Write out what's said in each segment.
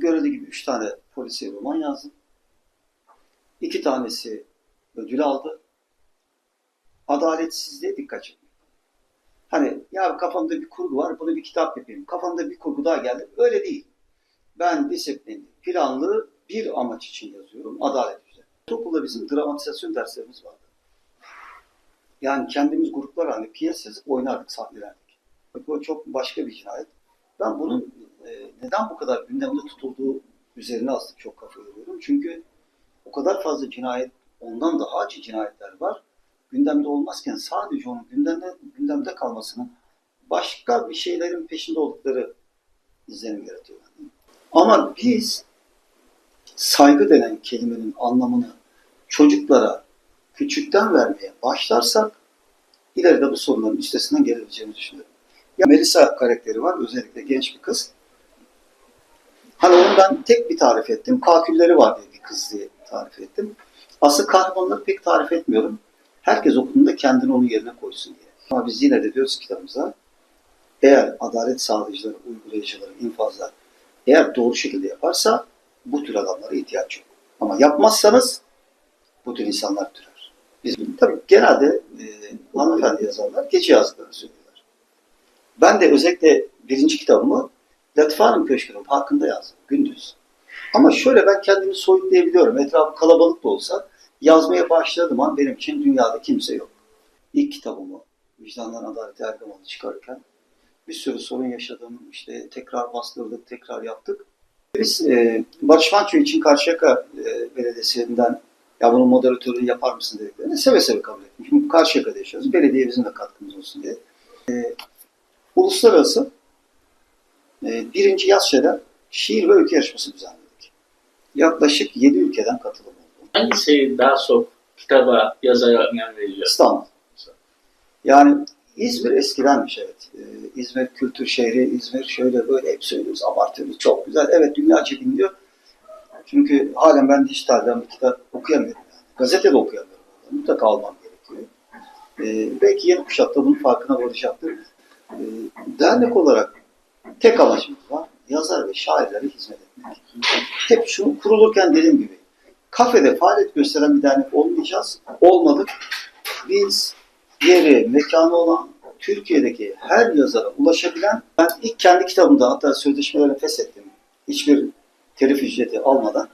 görüldüğü gibi üç tane polisiye roman yazdım. İki tanesi ödül aldı. Adaletsizliğe dikkat çekmek. Hani ya kafamda bir kurgu var, bunu bir kitap yapayım. Kafamda bir kurgu daha geldi. Öyle değil. Ben disiplinli, planlı bir amaç için yazıyorum. Adalet üzerine. Okulda bizim dramatizasyon derslerimiz vardı. Yani kendimiz gruplar halinde piyes yazıp oynardık, sahnelerdik. Bu çok başka bir cinayet. Ben bunun e, neden bu kadar gündemde tutulduğu üzerine aslında çok kafa yoruyorum. Çünkü o kadar fazla cinayet, ondan daha acı cinayetler var. Gündemde olmazken sadece onun gündemde, gündemde kalmasının başka bir şeylerin peşinde oldukları izlenim yaratıyor. Ama biz saygı denen kelimenin anlamını çocuklara küçükten vermeye başlarsak ileride bu sorunların üstesinden gelebileceğini düşünüyorum. Ya Melisa karakteri var, özellikle genç bir kız. Hani onu ben tek bir tarif ettim. Kakülleri var diye bir kız diye tarif ettim. Asıl kahramanları pek tarif etmiyorum. Herkes okuduğunda kendini onun yerine koysun diye. Ama biz yine de diyoruz kitabımıza eğer adalet sağlayıcıları, uygulayıcıları, infazlar eğer doğru şekilde yaparsa bu tür adamlara ihtiyaç yok. Ama yapmazsanız bu tür insanlar türer. Biz tabii genelde e, hanımefendi yazarlar gece yazdıklarını söylüyorlar. Ben de özellikle birinci kitabımı Latife Hanım Köşkü'nün parkında yazdım. Gündüz. Ama şöyle ben kendimi soyutlayabiliyorum. Etrafı kalabalık da olsa yazmaya başladığım an benim için dünyada kimse yok. İlk kitabımı Vicdandan Adalet Erdoğan'ı çıkarırken bir sürü sorun yaşadım. İşte tekrar bastırdık, tekrar yaptık. Biz e, Barış Manço için Karşıyaka e, Belediyesi'nden ya bunun moderatörünü yapar mısın dediklerini seve seve kabul ettim. Çünkü Karşıyaka'da yaşıyoruz. Belediye bizim de katkımız olsun diye. E, uluslararası birinci yaz şeyler şiir ve öykü yarışması düzenledik. Yaklaşık 7 ülkeden katılım oldu. Hangisi daha çok kitaba, yazara önem veriyor? İstanbul. Yani İzmir eskidenmiş evet. Ee, İzmir kültür şehri, İzmir şöyle böyle hep söylüyoruz, abartıyoruz. Çok güzel. Evet dünyaca biliniyor. Çünkü halen ben dijitalden bir kitap okuyamıyorum. Yani. Gazete de okuyamıyorum. Mutlaka almam gerekiyor. Ee, belki yeni kuşak da bunun farkına varacaktır. Ee, dernek olarak tek amacımız var. Yazar ve şairlere hizmet etmek. Hep şunu kurulurken dediğim gibi kafede faaliyet gösteren bir dernek olmayacağız. Olmadık. Biz yeri, mekanı olan Türkiye'deki her yazara ulaşabilen ben ilk kendi kitabımda hatta sözleşmeleri feshettim. Hiçbir telif ücreti almadan.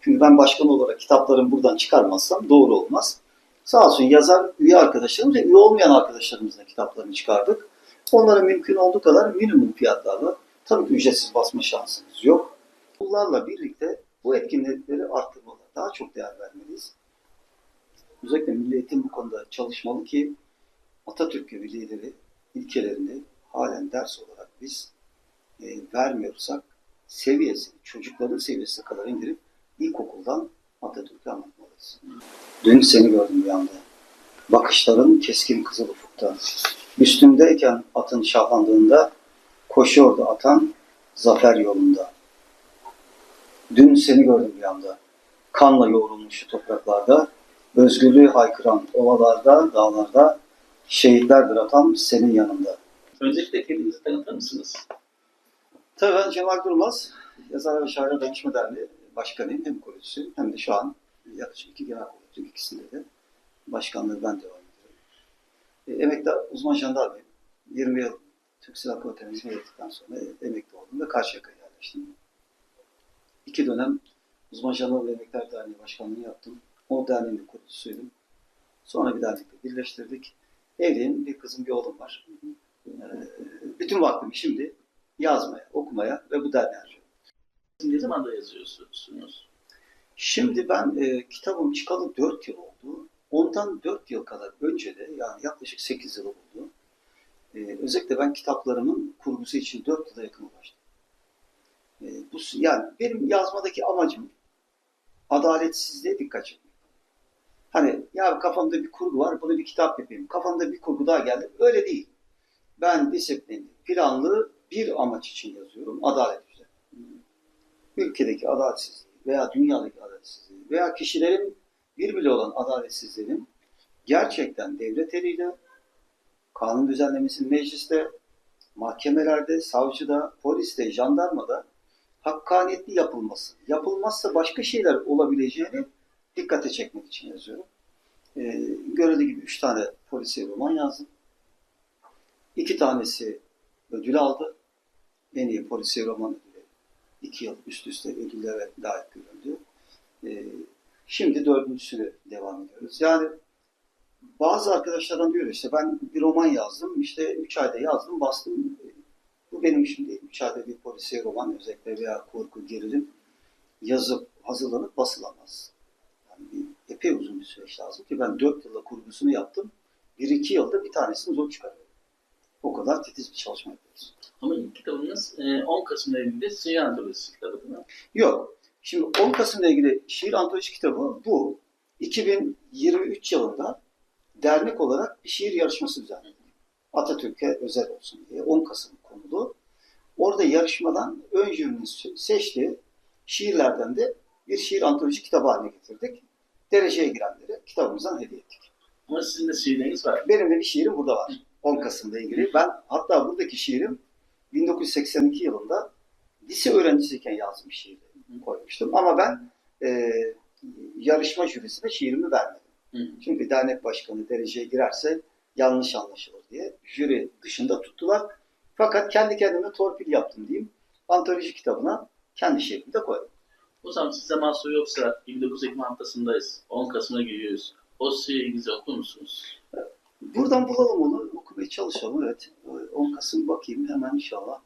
Çünkü ben başkan olarak kitaplarımı buradan çıkarmazsam doğru olmaz. Sağ olsun yazar üye arkadaşlarımız ve üye olmayan arkadaşlarımızla kitaplarını çıkardık. Onlara mümkün olduğu kadar minimum fiyatlarla tabii ki ücretsiz basma şansımız yok. Bunlarla birlikte bu etkinlikleri arttırmalı. Daha çok değer vermeliyiz. Özellikle Milli Eğitim bu konuda çalışmalı ki Atatürk gibi lideri ilkelerini halen ders olarak biz e, vermiyorsak seviyesini, çocukların seviyesine kadar indirip ilkokuldan Atatürk'ü anlatmalıyız. Dün seni gördüm bir anda. Bakışların keskin kızıl ufukta. Üstündeyken atın şahlandığında koşuyordu atan zafer yolunda. Dün seni gördüm bir anda. Kanla yoğrulmuş şu topraklarda, özgürlüğü haykıran ovalarda, dağlarda, şehitlerdir atam senin yanında. Öncelikle kendinizi tanıtır mısınız? Tabii ben Cemal Durmaz, Yazar ve Şair Danışma Derneği Başkanıyım. Hem kurucusuyum hem de şu an yaklaşık iki genel kuruluyum ikisinde de. Başkanlığı ben devam emekli uzman jandarmayım. 20 yıl Türk Silahlı Kuvvetleri'ne hizmet ettikten sonra emekli oldum ve Karşıyaka'ya yerleştim. İki dönem Uzman Jandarma ve Emekliler Derneği Başkanlığı yaptım. O derneğin de kurucusuydum. Sonra bir dernekle birleştirdik. Evliyim, bir kızım, bir oğlum var. Ee, bütün vaktimi şimdi yazmaya, okumaya ve bu derneğe harcıyorum. Ne zaman da yazıyorsunuz? Şimdi ben e, kitabım çıkalı 4 yıl oldu. Ondan 4 yıl kadar önce de yani yaklaşık 8 yıl oldu. E, özellikle ben kitaplarımın kurgusu için 4 yıla yakın uğraştım. E, bu, yani benim yazmadaki amacım adaletsizliğe dikkat çekmek. Hani ya kafamda bir kurgu var, bunu bir kitap yapayım. Kafamda bir kurgu daha geldi. Öyle değil. Ben disiplinli, planlı bir amaç için yazıyorum. Adalet üzerine. Ülkedeki adaletsizliği veya dünyadaki adaletsizliği veya kişilerin birbiriyle olan adaletsizliğinin gerçekten devlet eliyle kanun düzenlemesinin mecliste, mahkemelerde, savcıda, poliste, jandarmada hakkaniyetli yapılması. Yapılmazsa başka şeyler olabileceğini dikkate çekmek için yazıyorum. Ee, görüldüğü gibi üç tane polisiye roman yazdım. İki tanesi ödül aldı. En iyi polisiye roman ödülü. İki yıl üst üste ödüllere layık görüldü. Ee, şimdi dördüncüsüne devam ediyoruz. Yani bazı arkadaşlardan diyor işte ben bir roman yazdım. işte üç ayda yazdım bastım. Bu benim işim değil. Üç ayda bir polisiye roman özellikle veya korku, gerilim yazıp hazırlanıp basılamaz. Yani bir, epey uzun bir süreç lazım ki ben dört yılda kurgusunu yaptım. Bir iki yılda bir tanesini zor çıkarıyorum. O kadar titiz bir çalışma yapıyoruz. Ama ilk kitabınız e, 10 Kasım'la ilgili Siyah Antolojisi kitabı değil mi? Yok. Şimdi 10 Kasım'la ilgili şiir antoloji kitabı bu 2023 yılında dernek olarak bir şiir yarışması düzenledik. Atatürk'e özel olsun diye 10 Kasım konulu. Orada yarışmadan ön jürinin se- seçtiği şiirlerden de bir şiir antoloji kitabı haline getirdik. Dereceye girenleri kitabımızdan hediye ettik. Ama sizin de şiirleriniz var. Benim de bir şiirim burada var. 10 Kasım'la ilgili. Ben hatta buradaki şiirim 1982 yılında lise öğrencisiyken yazdığım bir şiirdi koymuştum. Ama ben e, yarışma jürisine şiirimi vermedim. Hı. Çünkü dernek başkanı dereceye girerse yanlış anlaşılır diye jüri dışında tuttular. Fakat kendi kendime torpil yaptım diyeyim. Antoloji kitabına kendi şiirimi de koydum. Zaman size mahsur yoksa 29 Ekim haftasındayız. 10 Kasım'a giriyoruz. O şiirinizi okur musunuz? Buradan bulalım onu, okumaya çalışalım. Evet, 10 Kasım bakayım hemen inşallah.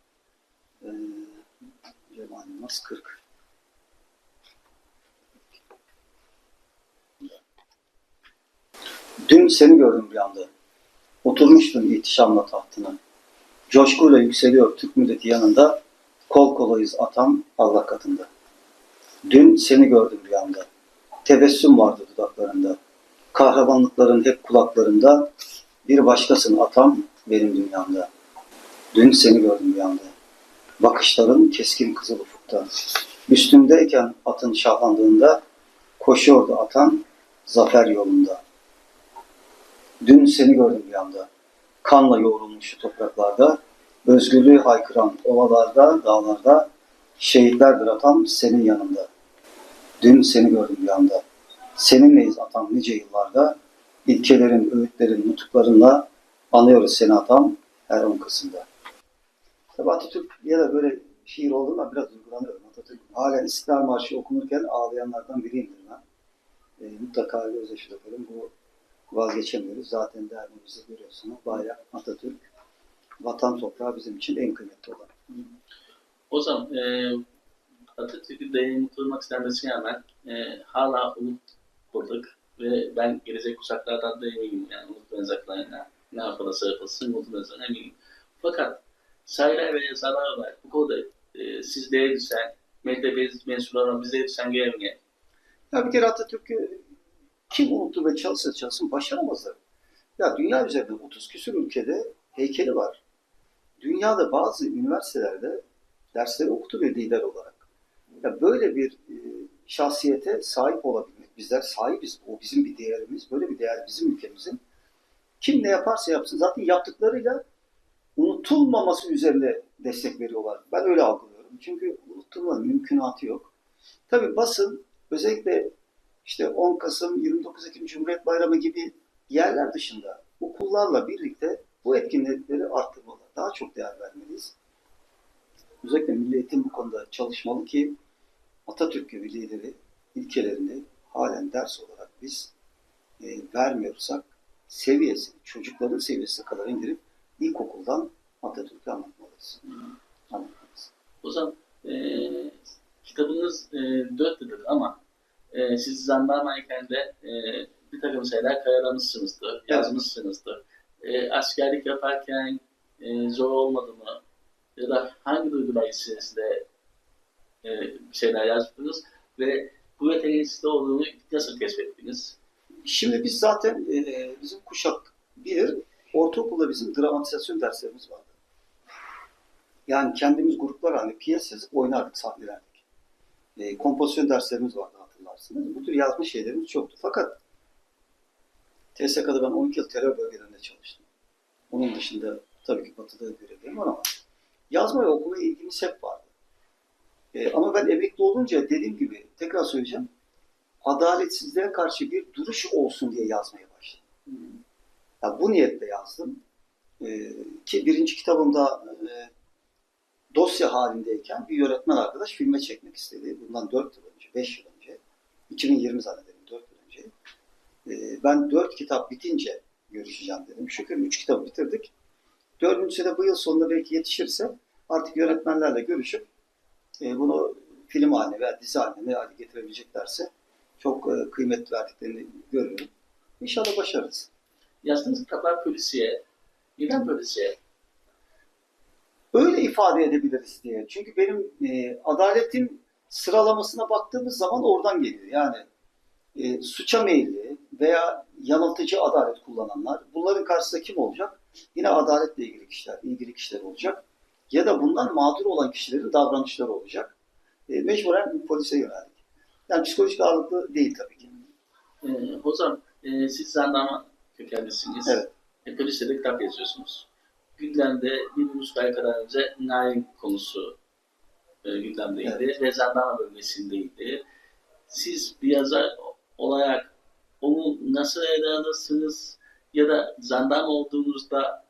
Ee, Cemal Yılmaz 40. Dün seni gördüm bir anda. Oturmuştun ihtişamla tahtına. Coşkuyla yükseliyor Türk milleti yanında. Kol kolayız atam Allah katında. Dün seni gördüm bir anda. Tebessüm vardı dudaklarında. Kahramanlıkların hep kulaklarında. Bir başkasın atam benim dünyamda. Dün seni gördüm bir anda. Bakışların keskin kızıl ufukta. Üstündeyken atın şahlandığında koşuyordu atan zafer yolunda. Dün seni gördüm bir anda. Kanla yoğrulmuş şu topraklarda, özgürlüğü haykıran ovalarda, dağlarda, şehitlerdir atam senin yanında. Dün seni gördüm bir anda. Seninleyiz atam nice yıllarda, ilkelerin, öğütlerin, nutuklarınla anıyoruz seni atam her 10 Kasım'da. Tabii Atatürk ya da böyle şiir olduğunda biraz duygulanıyorum. Atatürk halen İstiklal Marşı okunurken ağlayanlardan biriyimdir ben. E, mutlaka bir yaparım. Bu vazgeçemiyoruz. Zaten derneğimizde görüyorsunuz. Bayrak, Atatürk, vatan toprağı bizim için en kıymetli olan. O zaman e, Atatürk'ü değerini unutulmak istenmesine rağmen e, hala unutmadık ve ben gelecek kuşaklardan da eminim yani unutmayacaklarına ne yapılırsa yapılsın unutmayacaklarına eminim. Fakat sayılar ve yazarlar var. Bu konuda e, sizlere düşen, medyaya mensuplarına bize düşen görevine Ya bir kere Atatürk'ü kim unuttu ve çalışsa çalışsın başaramazlar. Ya dünya üzerinde 30 küsur ülkede heykeli var. Dünyada bazı üniversitelerde dersleri okutu bir lider olarak. Ya böyle bir e, şahsiyete sahip olabilmek, bizler sahibiz. O bizim bir değerimiz, böyle bir değer bizim ülkemizin. Kim ne yaparsa yapsın zaten yaptıklarıyla unutulmaması üzerine destek veriyorlar. Ben öyle algılıyorum. Çünkü unutulmanın mümkünatı yok. Tabii basın özellikle işte 10 Kasım, 29 Ekim Cumhuriyet Bayramı gibi yerler dışında okullarla birlikte bu etkinlikleri arttırmalı. Daha çok değer vermeliyiz. Özellikle Milli Eğitim bu konuda çalışmalı ki Atatürk gibi lideri ilkelerini halen ders olarak biz e, vermiyorsak seviyesi, çocukların seviyesi kadar indirip ilkokuldan Atatürk'ü anlatmalıyız. Anlatmalıyız. Zaman e, kitabınız e, dört dedik ama e, siz jandarmayken de e, bir takım şeyler karalamışsınızdır, yazmışsınızdır. E, askerlik yaparken e, zor olmadı mı? Ya da hangi duygular içerisinde e, bir şeyler yazdınız ve bu yeteneğin sizde olduğunu nasıl keşfettiniz? Şimdi biz zaten e, bizim kuşak bir, ortaokulda bizim dramatizasyon derslerimiz vardı. Yani kendimiz gruplar halinde piyes yazıp oynardık, sahnelerdik. E, kompozisyon derslerimiz vardı hatırlarsınız. Bu tür yazma şeylerimiz çoktu. Fakat TSK'da ben 12 yıl terör bölgelerinde çalıştım. Onun dışında tabii ki batıda görevlerim var ama yazma ve okumaya ilgimiz hep vardı. E, ama ben emekli olunca dediğim gibi tekrar söyleyeceğim. Adaletsizliğe karşı bir duruş olsun diye yazmaya başladım. Hı. Ya bu niyetle yazdım. E, ki birinci kitabımda e, dosya halindeyken bir yönetmen arkadaş filme çekmek istedi. Bundan 4 yıl önce, 5 yıl önce. 2020 zannederim 4 yıl önce. E, ben 4 kitap bitince görüşeceğim dedim. Şükür 3 kitabı bitirdik. Dördüncüsü de bu yıl sonunda belki yetişirse artık yönetmenlerle görüşüp e, bunu film haline veya dizi haline ne hale getirebileceklerse çok e, kıymet verdiklerini görüyorum. İnşallah başarırız. Yazdığınız kitaplar polisiye. Neden polisiye? Öyle ifade edebiliriz diye. Çünkü benim e, adaletin sıralamasına baktığımız zaman oradan geliyor. Yani e, suça meyilli veya yanıltıcı adalet kullananlar bunların karşısında kim olacak? Yine adaletle ilgili kişiler, ilgili kişiler olacak. Ya da bundan mağdur olan kişilerin davranışları olacak. E, mecburen polise yönelik. Yani psikolojik ağırlıklı değil tabii ki. Ee, hocam e, siz zandarma kökenlisiniz. Evet. E, poliste de kitap yazıyorsunuz. Gündemde bir buçuk ay kadar önce Nail konusu e, gündemdeydi ve jandarma bölgesindeydi. Siz bir yazar olarak onu nasıl ele alırsınız ya da jandarma olduğunuzda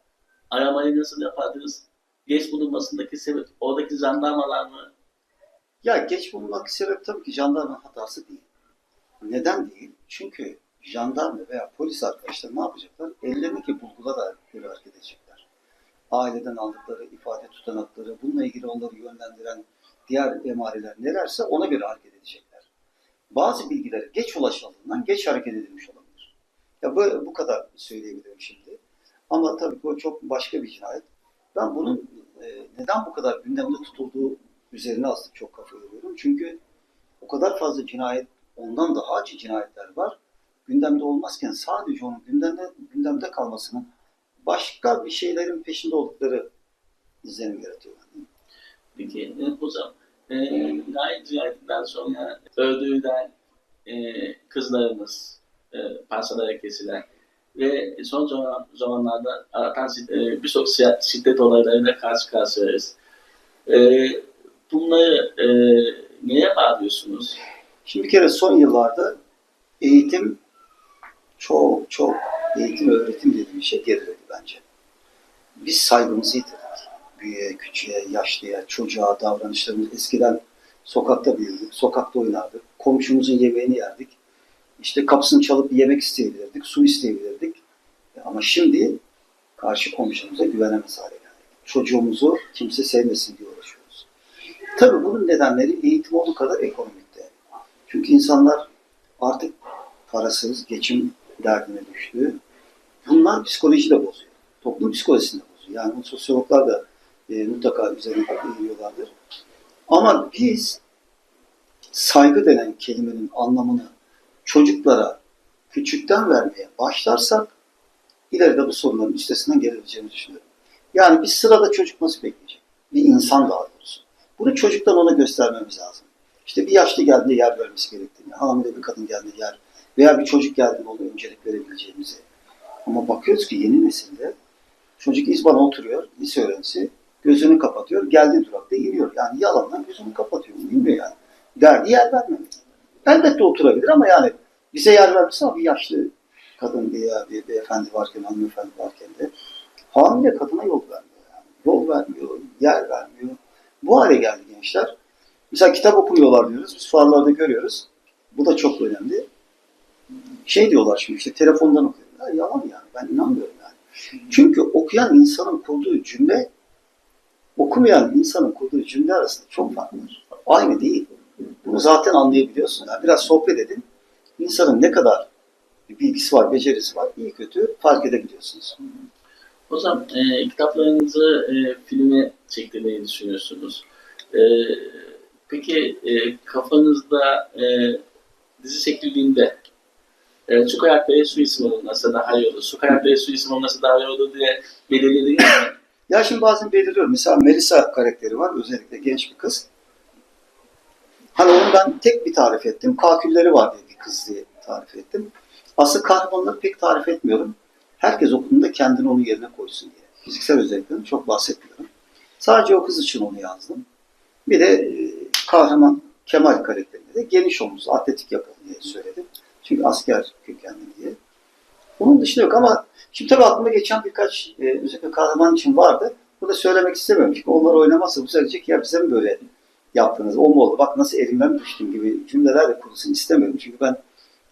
aramayı nasıl yapardınız? Geç bulunmasındaki sebep oradaki jandarmalar mı? Ya geç bulunmak sebep tabii ki jandarma hatası değil. Neden değil? Çünkü jandarma veya polis arkadaşlar ne yapacaklar? Ellerindeki bulgulara göre hareket edecekler. Aileden aldıkları ifade tutanakları, bununla ilgili onları yönlendiren diğer emareler nelerse ona göre hareket edecekler. Bazı bilgilere geç ulaşıldığından geç hareket edilmiş olabilir. Ya bu, bu kadar söyleyebilirim şimdi. Ama tabii o çok başka bir cinayet. Ben bunun e, neden bu kadar gündemde tutulduğu üzerine aslında çok kafa yoruyorum. Çünkü o kadar fazla cinayet, ondan daha acı cinayetler var. Gündemde olmazken sadece onun gündemde, gündemde kalmasının başka bir şeylerin peşinde oldukları izlenim yaratıyor. Peki e, hocam, e, Nail cinayetinden sonra öldürülen e, kızlarımız, e, parçalara kesilen ve son zaman, zamanlarda aratan e, birçok şiddet olaylarıyla karşı karşıyayız. E, bunları e, neye bağlıyorsunuz? Şimdi bir kere son yıllarda eğitim çok çok eğitim öğretim dediğim şey geriledi bence. Biz saygımızı yitirdik. Büyüğe, küçüğe, yaşlıya, çocuğa davranışlarımız eskiden sokakta büyüdük, sokakta oynardık, komşumuzun yemeğini yerdik. İşte kapısını çalıp yemek isteyebilirdik, su isteyebilirdik. Ama şimdi karşı komşumuza güvenemez hale geldik. Çocuğumuzu kimse sevmesin diye uğraşıyoruz. Tabii bunun nedenleri eğitim olduğu kadar ekonomikte. Çünkü insanlar artık parasız, geçim derdine düştü. Bunlar psikoloji de bozuyor. Toplum psikolojisini de bozuyor. Yani sosyologlar da e, mutlaka üzerine eğiliyorlardır. Ama biz saygı denen kelimenin anlamını çocuklara küçükten vermeye başlarsak ileride bu sorunların üstesinden gelebileceğini düşünüyorum. Yani bir sırada çocuk nasıl bekleyecek? Bir insan daha doğrusu. Bunu çocuktan ona göstermemiz lazım. İşte bir yaşlı geldiğinde yer vermesi gerektiğini, hamile bir kadın geldiğinde yer veya bir çocuk geldiğinde ona öncelik verebileceğimizi. Ama bakıyoruz ki yeni nesilde çocuk izbana oturuyor, lise öğrencisi gözünü kapatıyor, geldiği durakta iniyor. Yani yalandan gözünü kapatıyor, uyumuyor yani. Derdi yer vermemek. Elbette oturabilir ama yani bize yer vermişse bir yaşlı kadın veya bir beyefendi varken, hanımefendi varken de hamile kadına yol vermiyor. Yani. Yol vermiyor, yer vermiyor. Bu hale geldi gençler. Mesela kitap okuyorlar diyoruz. Biz fuarlarda görüyoruz. Bu da çok önemli. Şey diyorlar şimdi işte telefondan okuyor. Ya yalan yani. Ben inanmıyorum yani. Çünkü okuyan insanın kurduğu cümle okumayan insanın kurduğu cümle arasında çok fark var. Aynı değil. Bunu zaten anlayabiliyorsun. Yani biraz sohbet edin. İnsanın ne kadar bilgisi var, becerisi var, iyi kötü fark edebiliyorsunuz. Hocam e, kitaplarınızı e, filme çektirmeyi düşünüyorsunuz. E, peki e, kafanızda e, dizi çekildiğinde e, su kayakları su isim olması daha iyi olur, su kayakları su isim olması daha iyi olur diye belirlediniz mi? Ya şimdi bazen belirliyorum. Mesela Melisa karakteri var. Özellikle genç bir kız. Hani onu ben tek bir tarif ettim. Kakülleri var diye bir kız diye tarif ettim. Aslında kahramanları pek tarif etmiyorum. Herkes okuduğunda kendini onun yerine koysun diye. Fiziksel özelliklerini çok bahsetmiyorum. Sadece o kız için onu yazdım. Bir de e, kahraman Kemal karakterinde de geniş omuz, atletik yapılı diye söyledim. Çünkü asker kökenli diye. Onun dışında yok ama şimdi tabii aklıma geçen birkaç e, özellikle kahraman için vardı. Burada söylemek çünkü onlar oynamazsa bu sefer diyecek ya bize mi böyle yaptınız, o mu oldu, bak nasıl elimden düştüm gibi cümleler de kurulsun istemiyorum. Çünkü ben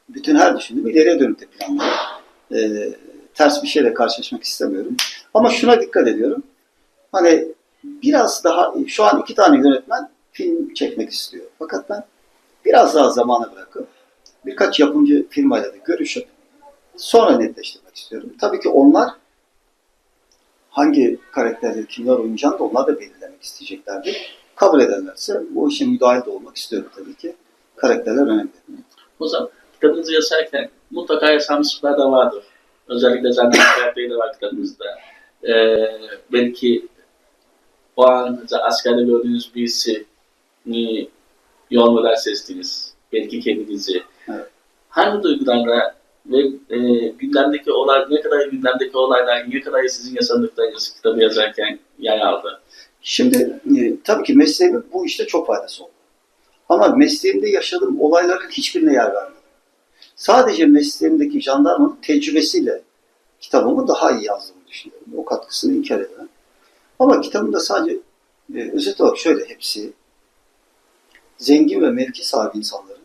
bütün her düşündüğümü ileriye dönük de planlıyorum. E, ters bir şeyle karşılaşmak istemiyorum. Ama şuna dikkat ediyorum. Hani biraz daha, şu an iki tane yönetmen film çekmek istiyor. Fakat ben biraz daha zamana bırakıp birkaç yapımcı firmayla da görüşüp sonra netleştirmek istiyorum. Tabii ki onlar hangi karakterleri kimler oynayacağını da onlar da belirlemek isteyeceklerdir. Kabul ederlerse bu işe müdahil de olmak istiyorum tabii ki. Karakterler önemli. O zaman kitabınızı yazarken mutlaka yaşanmışlıklar da vardır. Özellikle zaten karakteri de var kitabınızda. Ee, belki o an askerde gördüğünüz birisi ni yol model seçtiniz. Belki kendinizi. Evet. Hangi duygularla ve e, gündemdeki olay, ne kadar gündemdeki olaylar, ne kadar sizin yaşadıklarınız kitabı yazarken yer aldı? Şimdi e, tabii ki mesleğimin bu işte çok faydası oldu. Ama mesleğimde yaşadığım olayların hiçbirine yer vermedim. Sadece mesleğimdeki jandarmanın tecrübesiyle kitabımı daha iyi yazdığımı düşünüyorum. O katkısını inkar edemem. Ama kitabımda sadece e, özet olarak şöyle hepsi zengin ve mevki sahibi insanların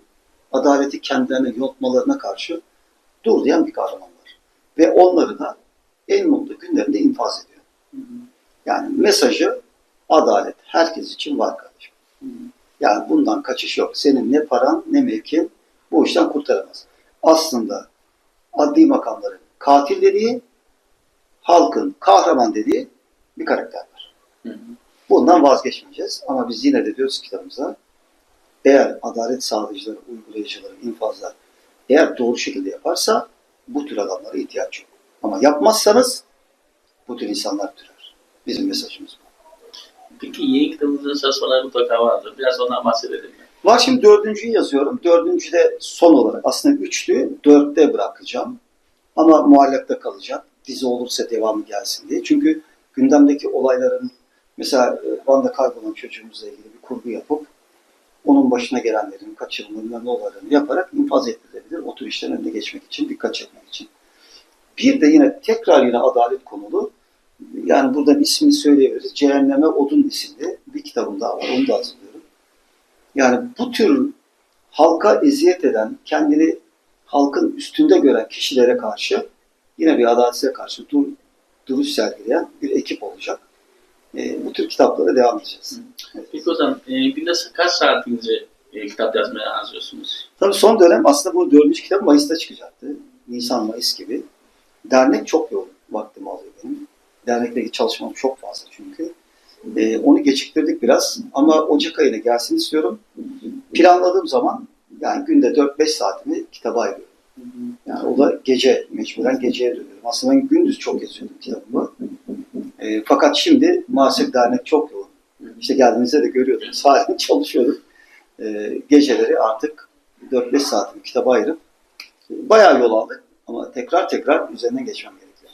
adaleti kendilerine yontmalarına karşı diyen bir kahraman var. Ve onları da en mutlu günlerinde infaz ediyor. Yani mesajı adalet herkes için var kardeşim. Yani bundan kaçış yok. Senin ne paran ne mevkin bu işten kurtaramaz. Aslında adli makamların katil dediği, halkın kahraman dediği bir karakter var. Hı hı. Bundan vazgeçmeyeceğiz. Ama biz yine de diyoruz kitabımıza eğer adalet sağlayıcıları, uygulayıcıları, infazlar eğer doğru şekilde yaparsa bu tür adamlara ihtiyaç yok. Ama yapmazsanız bu tür insanlar türer. Bizim mesajımız bu. Peki yeni kitabınızın çalışmaları mutlaka vardır. Biraz ondan bahsedelim? Var şimdi dördüncüyü yazıyorum. Dördüncü de son olarak aslında üçlü dörtte bırakacağım. Ama muallakta kalacak. Dizi olursa devamı gelsin diye. Çünkü gündemdeki olayların mesela e, Van'da kaybolan çocuğumuzla ilgili bir kurgu yapıp onun başına gelenlerin, kaçırılmaların ne olaylarını yaparak infaz ettirilebilir. O tür işlerin önüne geçmek için, dikkat çekmek için. Bir de yine tekrar yine adalet konulu yani buradan ismini söyleyebiliriz. Cehenneme Odun isimli bir kitabım daha var. Onu da hazırlıyorum. Yani bu tür halka eziyet eden, kendini halkın üstünde gören kişilere karşı yine bir adalete karşı dur, duruş sergileyen bir ekip olacak. E, bu tür kitaplara devam edeceğiz. Evet. Peki zaman e, günde kaç saatinizi e, kitap yazmaya harcıyorsunuz? Tabii son dönem aslında bu dördüncü kitap Mayıs'ta çıkacaktı. Nisan-Mayıs gibi. Dernek çok yoğun vaktimi alıyor benim. Dernekteki çalışmam çok fazla çünkü. Ee, onu geciktirdik biraz ama Ocak ayına gelsin istiyorum. Planladığım zaman yani günde 4-5 saatimi kitaba ayırıyorum. Yani o da gece, mecburen geceye dönüyorum. Aslında ben gündüz çok yazıyordum kitabımı. Ee, fakat şimdi maalesef dernek çok yoğun. İşte geldiğinizde de görüyordunuz. Halen çalışıyorum. Ee, geceleri artık 4-5 saatimi kitaba ayırıp e, bayağı yol aldık. Ama tekrar tekrar üzerinden geçmem gerekiyor.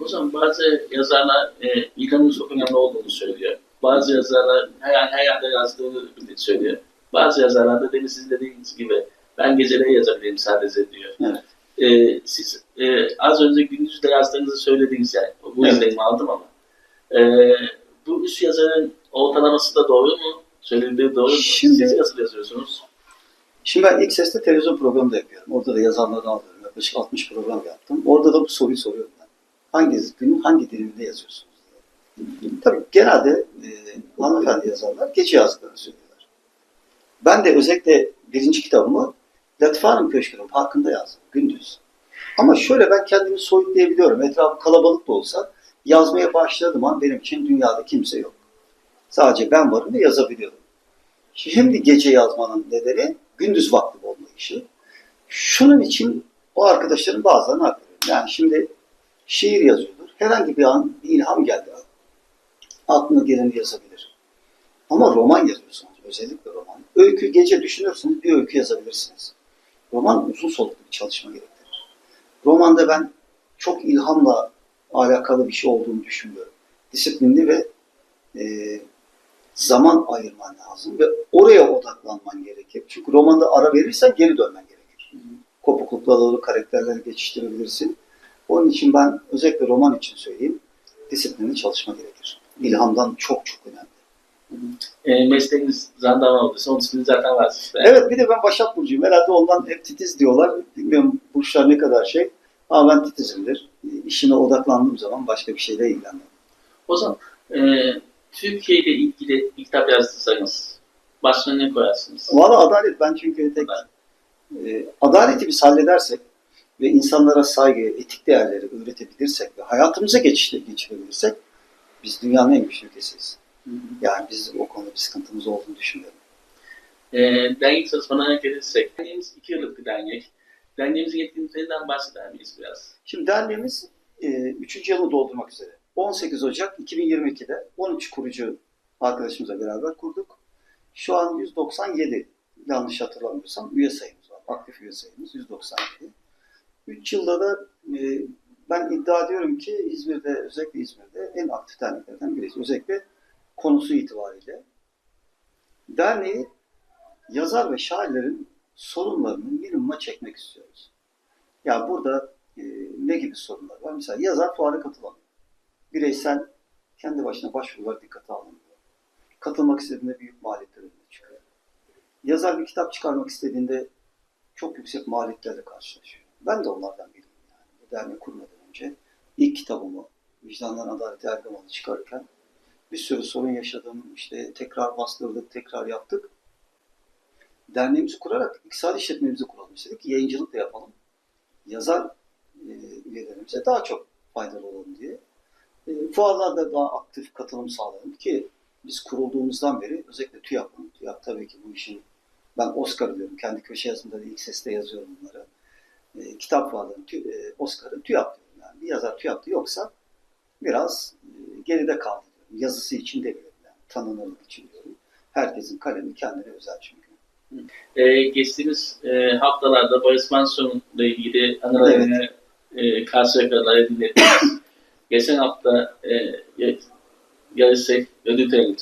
O zaman bazı yazarlar e, ilhamın çok önemli olduğunu söylüyor. Bazı yazarlar her, her yerde yazdığını söylüyor. Bazı yazarlar da demin sizin dediğiniz gibi ben geceleri yazabilirim sadece diyor. Evet. E, siz e, az önce gündüz de yazdığınızı söylediniz yani. Bu Evet. izlenimi aldım ama. E, bu üç yazarın ortalaması da doğru mu? Söylediği doğru mu? Şimdi- Siz nasıl yazıyorsunuz? Şimdi ben ilk sesle televizyon programı da yapıyorum. Orada da yazarları alıyorum. Yaklaşık 60 program yaptım. Orada da bu soruyu soruyorum ben. Hangi günün hangi diliminde yazıyorsunuz? Tabii genelde e, hanımefendi yazarlar gece yazdıklarını söylüyorlar. Ben de özellikle birinci kitabımı Latife Hanım Köşkü'nün parkında yazdım. Gündüz. Ama şöyle ben kendimi soyutlayabiliyorum. Etrafı kalabalık da olsa yazmaya başladığım an benim için dünyada kimse yok. Sadece ben varım ve yazabiliyorum. Şimdi gece yazmanın nedeni gündüz vakti olma işi. Şunun için o arkadaşların bazılarını hak veriyorum. Yani şimdi şiir yazıyordur. Herhangi bir an bir ilham geldi. Aklına geleni yazabilir. Ama roman yazıyorsunuz. Özellikle roman. Öykü gece düşünürsünüz bir öykü yazabilirsiniz. Roman uzun soluklu bir çalışma gerektirir. Romanda ben çok ilhamla alakalı bir şey olduğunu düşünmüyorum. Disiplinli ve e, zaman ayırman lazım ve oraya odaklanman gerekir. Çünkü romanda ara verirsen geri dönmen gerekir. Kopuklukla dolu karakterleri geçiştirebilirsin. Onun için ben özellikle roman için söyleyeyim, disiplinli çalışma gerekir. İlhamdan çok çok önemli. E, mesleğiniz jandarma olduysa onun ismini zaten var. Evet bir de ben Başak Burcu'yum. Herhalde ondan hep titiz diyorlar. Bilmiyorum burçlar ne kadar şey. Ama ben titizimdir. İşime odaklandığım zaman başka bir şeyle ilgilenmem. O zaman e, Türkiye ile ilgili bir kitap yazdıysanız başına ne koyarsınız? Valla adalet ben çünkü tek e, adaleti biz halledersek ve insanlara saygı, etik değerleri öğretebilirsek ve hayatımıza geçişte geçirebilirsek biz dünyanın en güçlü ülkesiyiz. Yani biz o konuda bir sıkıntımız olduğunu düşünmüyorum. E, dernek çalışmalarına gelirsek, derneğimiz iki yıllık bir dernek. Derneğimizin yetkinliklerinden bahseder miyiz biraz? Şimdi derneğimiz 3. yılını doldurmak üzere. 18 Ocak 2022'de 13 kurucu arkadaşımızla beraber kurduk. Şu an 197 yanlış hatırlamıyorsam üye sayımız var. Aktif üye sayımız 197. 3 yılda da e, ben iddia ediyorum ki İzmir'de özellikle İzmir'de en aktif derneklerden birisi. Özellikle konusu itibariyle. Derneği yazar ve şairlerin sorunlarını minimuma çekmek istiyoruz. Ya burada e, ne gibi sorunlar var? Mesela yazar fuara katılamıyor. Bireysel kendi başına başvurular dikkate alınmıyor. Katılmak istediğinde büyük maliyetler önüne çıkıyor. Yazar bir kitap çıkarmak istediğinde çok yüksek maliyetlerle karşılaşıyor. Ben de onlardan biriyim. Yani. Bu derneği kurmadan önce ilk kitabımı Vicdandan Adalet Ergaman'ı çıkarırken bir sürü sorun yaşadım. İşte tekrar bastırdık, tekrar yaptık. Derneğimizi kurarak iktisadi işletmemizi kuralım istedik yayıncılık da yapalım. Yazar e, üyelerimize daha çok faydalı olalım diye. E, fuarlarda daha aktif katılım sağlayalım ki biz kurulduğumuzdan beri özellikle TÜYAP'ın, TÜYAP tabii ki bu işin ben Oscar diyorum. Kendi köşe yazımda da ilk seste yazıyorum bunları. E, kitap fuarlarının tü, e, Oscar'ı TÜYAP diyorum. Yani bir yazar TÜYAP'ta yoksa biraz e, geride kaldı diyorum. Yazısı için demiyorum yani. Tanınırlık için diyorum. Herkesin kalemi kendine özel çünkü. E, geçtiğimiz e, haftalarda Boris Manson'la ilgili anılarını e, Karşıyaka'lara dinlettiniz. Geçen hafta e, ya- yarıştık, ödül töreni.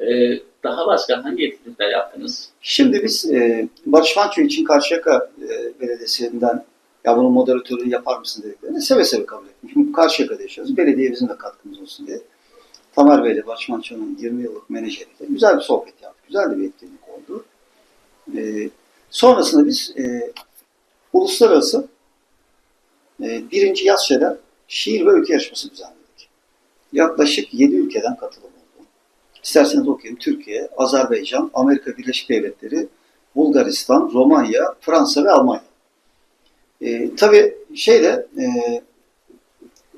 E, daha başka hangi etkinlikler yaptınız? Şimdi biz e, Barış Manço için Karşıyaka e, Belediyesi'nden ya bunun moderatörünü yapar mısın dediklerini seve seve kabul ettim. Çünkü Karşıyaka'da yaşıyoruz. Belediye bizim de katkımız olsun diye. Tamer Bey ile Barış Manço'nun 20 yıllık menajeriyle güzel bir sohbet yaptık. Güzel de bir etkinlik oldu. E, sonrasında biz e, uluslararası e, birinci yaz şeyden şiir ve öykü yarışması düzenledik. Yaklaşık 7 ülkeden katılım oldu. İsterseniz okuyayım. Türkiye, Azerbaycan, Amerika Birleşik Devletleri, Bulgaristan, Romanya, Fransa ve Almanya. E, tabii şeyde e,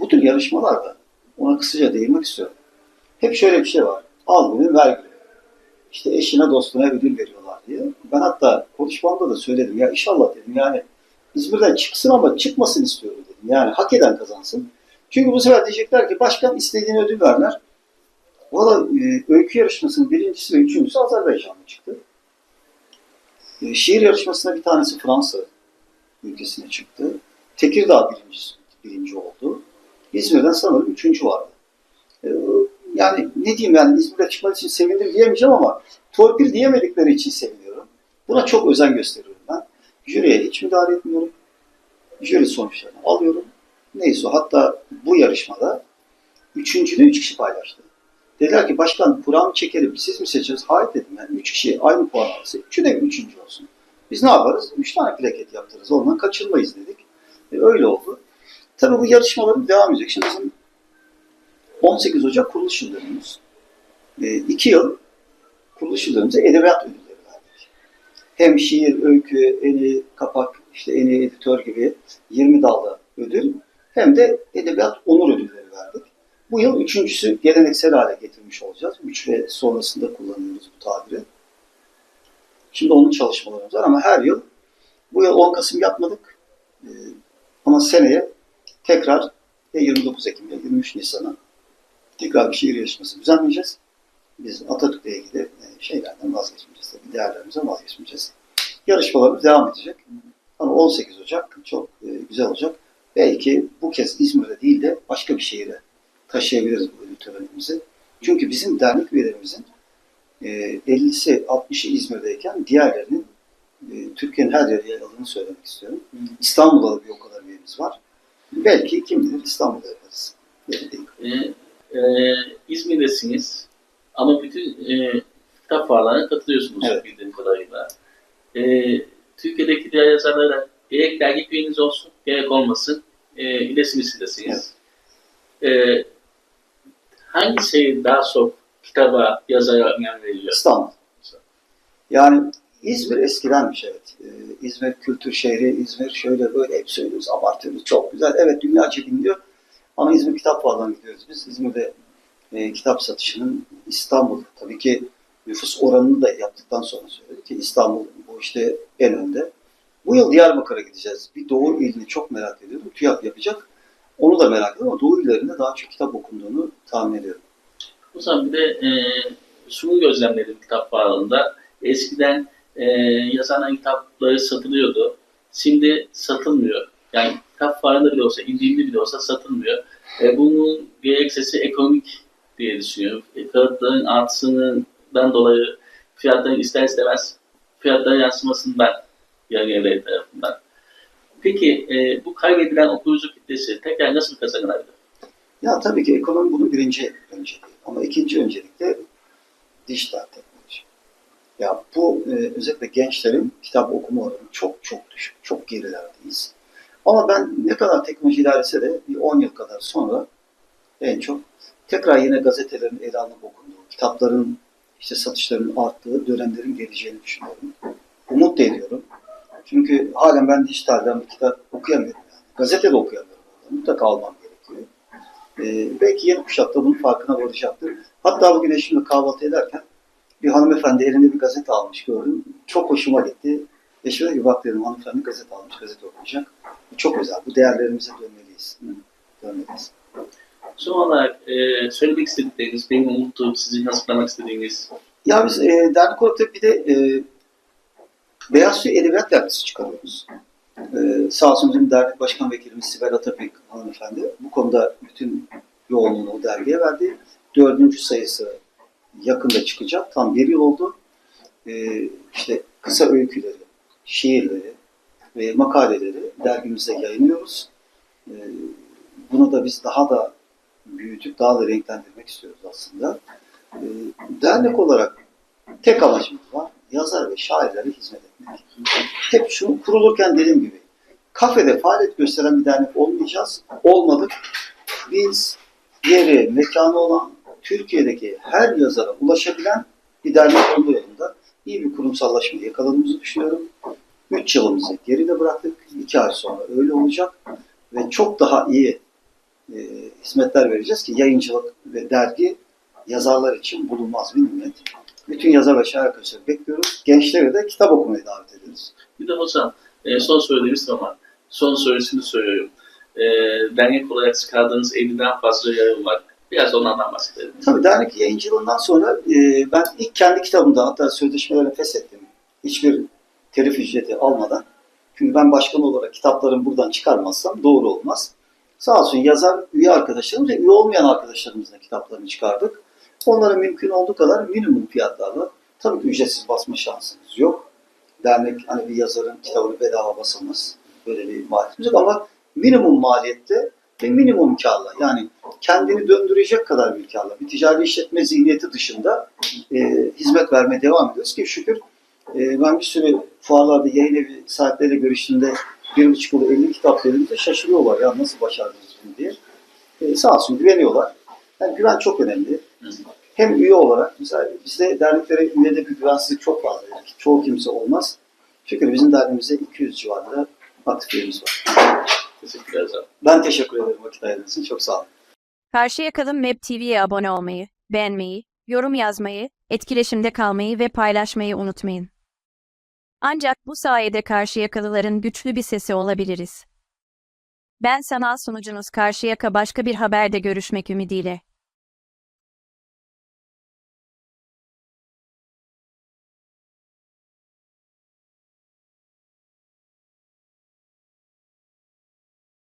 bu tür yarışmalarda ona kısaca değinmek istiyorum. Hep şöyle bir şey var. Al günü ver. İşte eşine dostuna ödül veriyorlar diye. Ben hatta konuşmamda da söyledim. Ya inşallah dedim yani İzmir'den çıksın ama çıkmasın istiyorum dedim. Yani hak eden kazansın. Çünkü bu sefer diyecekler ki başkan istediğine ödül verler. Valla e, öykü yarışmasının birincisi ve üçüncüsü Azerbaycan'da çıktı. E, şiir yarışmasında bir tanesi Fransa ülkesine çıktı. Tekirdağ birinci, birinci oldu. İzmir'den sanırım üçüncü vardı. Yani ne diyeyim yani İzmir'de çıkmak için sevindim diyemeyeceğim ama torpil diyemedikleri için seviniyorum. Buna çok özen gösteriyorum ben. Jüriye hiç müdahale etmiyorum. Jüri sonuçlarını alıyorum. Neyse hatta bu yarışmada üçüncülüğü üç kişi paylaştı. Dediler ki başkan Kur'an çekelim siz mi seçeriz? Hayır dedim yani. Üç kişi aynı puan alsa üçü de üçüncü olsun. Biz ne yaparız? Üç tane plaket yaptırırız. Ondan kaçırmayız dedik. E, öyle oldu. Tabii bu yarışmalarımız devam edecek. Şimdi bizim 18 Ocak kuruluş yıldönümümüz. E, iki yıl kuruluş yıldönümümüze edebiyat ödülleri verdik. Hem şiir, öykü, en iyi kapak, işte en iyi editör gibi 20 dalda ödül hem de edebiyat onur ödülleri verdik. Bu yıl üçüncüsü geleneksel hale getirmiş olacağız. Üç ve sonrasında kullanıyoruz bu tabiri. Şimdi onun çalışmalarımız var ama her yıl bu yıl 10 Kasım yapmadık. Ee, ama seneye tekrar ya 29 Ekim ya 23 Nisan'a tekrar bir şiir yarışması düzenleyeceğiz. Biz Atatürk'le ilgili e, şeylerden vazgeçmeyeceğiz. Tabii değerlerimizden vazgeçmeyeceğiz. Yarışmalarımız devam edecek. Ama 18 Ocak çok e, güzel olacak. Belki bu kez İzmir'de değil de başka bir şehire taşıyabiliriz bu ödül törenimizi. Çünkü bizim dernek üyelerimizin e, 50'si 60'ı İzmir'deyken diğerlerinin e, Türkiye'nin her yerine yayıldığını söylemek istiyorum. İstanbul'da da bir o kadar üyemiz var. Belki kim bilir İstanbul'da yaparız. Belli değil. E, İzmir'desiniz ama bütün e, kitap fuarlarına katılıyorsunuz Evet. bildiğim kadarıyla. E, Türkiye'deki diğer yazarlara gerek dergi üyeniz olsun, gerek olmasın e, iletişim listesiniz. E, hangi şey daha çok kitaba, yazara önem veriyor? İstanbul. Yani İzmir eskidenmiş evet. Ee, İzmir kültür şehri, İzmir şöyle böyle hep söylüyoruz, abartıyoruz. Çok güzel. Evet dünyaca biliniyor. Ama İzmir kitap fuarından gidiyoruz biz. İzmir'de e, kitap satışının İstanbul tabii ki nüfus oranını da yaptıktan sonra söyledik ki İstanbul bu işte en önde. Bu yıl Diyarbakır'a gideceğiz. Bir Doğu ilini çok merak ediyorum. TÜYAP yapacak. Onu da merak ediyorum ama Doğu illerinde daha çok kitap okunduğunu tahmin ediyorum. O bir de e, şunu gözlemledim kitap fuarında. Eskiden e, yazarların kitapları satılıyordu. Şimdi satılmıyor. Yani kitap fuarında bile olsa, indirimli bile olsa satılmıyor. E, bunun gerekçesi ekonomik diye düşünüyorum. E, fiyatların artışından dolayı fiyatların ister istemez fiyatlara yansımasından yarı evleri tarafından. Peki e, bu kaybedilen okuyucu kitlesi tekrar nasıl kazanılabilir? Ya tabii ki ekonomi bunun birinci önceliği. Ama ikinci öncelik de dijital teknoloji. Ya bu e, özellikle gençlerin kitap okuma oranı çok çok düşük. Çok gerilerdeyiz. Ama ben ne kadar teknoloji ilerlese de bir 10 yıl kadar sonra en çok tekrar yine gazetelerin ele alınıp okunduğu, kitapların işte satışlarının arttığı dönemlerin geleceğini düşünüyorum. Umut da ediyorum. Çünkü halen ben dijitalden bir kitap okuyamıyorum. Yani. Gazete de okuyamıyorum. Mutlaka almam gerekiyor. Ee, belki yeni kuşak da bunun farkına varacaktır. Hatta bugün eşimle kahvaltı ederken bir hanımefendi elinde bir gazete almış gördüm. Çok hoşuma gitti. Eşime bir bak dedim hanımefendi gazete almış, gazete okuyacak. Çok güzel. Bu değerlerimize dönmeliyiz. Hı, Dönmeliyiz. Son olarak e, söylemek istedikleriniz, benim umutlu, sizin açıklamak istediğiniz Ya biz e, dernek olarak bir de e, Beyaz Su Edebiyat Dergisi çıkarıyoruz. E, sağ olsun bizim dernek başkan vekilimiz Sibel Atapek hanımefendi bu konuda bütün yoğunluğunu o dergiye verdi. Dördüncü sayısı yakında çıkacak. Tam bir yıl oldu. E, işte kısa öyküleri, şiirleri ve makaleleri dergimizde yayınlıyoruz. E, bunu da biz daha da büyütüp daha da renklendirmek istiyoruz aslında. E, dernek olarak tek amacımız var. Yazar ve şairlere hizmet etmek. Hep şunu kurulurken dediğim gibi kafede faaliyet gösteren bir dernek olmayacağız. Olmadık. Biz yeri, mekanı olan Türkiye'deki her yazara ulaşabilen bir dernek olduğu yolunda iyi bir kurumsallaşma yakaladığımızı düşünüyorum. Üç yılımızı geride bıraktık. İki ay sonra öyle olacak. Ve çok daha iyi e, hizmetler vereceğiz ki yayıncılık ve dergi yazarlar için bulunmaz bir nimet. Bütün yazar ve şair arkadaşları bekliyoruz. Gençleri de kitap okumaya davet ediyoruz. Bir de hocam e, son söylediğimiz zaman son söylesini söylüyorum. E, dernek olarak çıkardığınız 50'den fazla yayın var. Biraz onlardan bahsedelim. Tabii dernek yayıncılığından sonra e, ben ilk kendi kitabımda hatta sözleşmeleri feshettim. Hiçbir telif ücreti almadan. Çünkü ben başkan olarak kitaplarımı buradan çıkarmazsam doğru olmaz. Sağ olsun yazar üye arkadaşlarımız ve üye olmayan arkadaşlarımızla kitaplarını çıkardık. Onlara mümkün olduğu kadar minimum fiyatlarla tabii ki ücretsiz basma şansımız yok. Dernek hani bir yazarın kitabını bedava basamaz. Böyle bir maliyetimiz yok ama minimum maliyette ve minimum karla yani kendini döndürecek kadar bir karla bir ticari işletme zihniyeti dışında e, hizmet vermeye devam ediyoruz ki şükür e, ben bir sürü fuarlarda yayın evi sahipleriyle görüştüğümde bir buçuk yıl 50 kitap dediğimde şaşırıyorlar ya nasıl başardınız bunu diye. E, sağ olsun güveniyorlar. Yani güven çok önemli. Hem üye olarak mesela bizde derneklere üyede bir güvensizlik çok fazla. Yani çoğu kimse olmaz. Şükür bizim derneğimizde 200 civarında aktif üyemiz var. Teşekkürler hocam. Ben teşekkür ederim vakit ayırdığınız için. Çok sağ olun. Karşıyaka'nın Map TV'ye abone olmayı, beğenmeyi, yorum yazmayı, etkileşimde kalmayı ve paylaşmayı unutmayın. Ancak bu sayede Karşıyakalıların güçlü bir sesi olabiliriz. Ben sanal sunucunuz Karşıyaka başka bir haberde görüşmek ümidiyle.